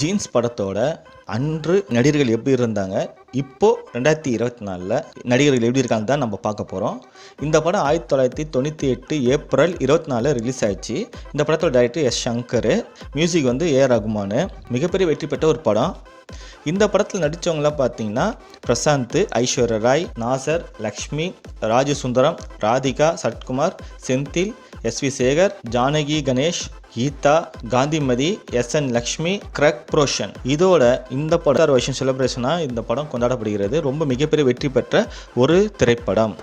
Jeans படத்தோட அன்று நடிகர்கள் எப்படி இருந்தாங்க இப்போ ரெண்டாயிரத்தி இருபத்தி நாலில் நடிகர்கள் எப்படி இருக்காங்க தான் நம்ம பார்க்க போகிறோம் இந்த படம் ஆயிரத்தி தொள்ளாயிரத்தி தொண்ணூற்றி எட்டு ஏப்ரல் இருபத்தி நாலு ரிலீஸ் ஆயிடுச்சு. இந்த படத்தோட டைரக்டர் எஸ் சங்கர் மியூசிக் வந்து ஏ ரகுமான். மிகப்பெரிய வெற்றி பெற்ற ஒரு படம். இந்த படத்தில் நடித்தவங்களாம் பார்த்தீங்கன்னா Prashanth Aishwarya Rai Nassar Lakshmi Rajasundaram Radhika Sarathkumar Senthil S V Shekhar Janaki Ganesh Geetha Gandhimathi S N Lakshmi Greg புரோஷன். இதோட இந்த படம் வருஷம் செலிப்ரேஷனாக இந்த படம் கொண்டாடப்படுகிறது. ரொம்ப மிகப்பெரிய வெற்றி பெற்ற ஒரு திரைப்படம்.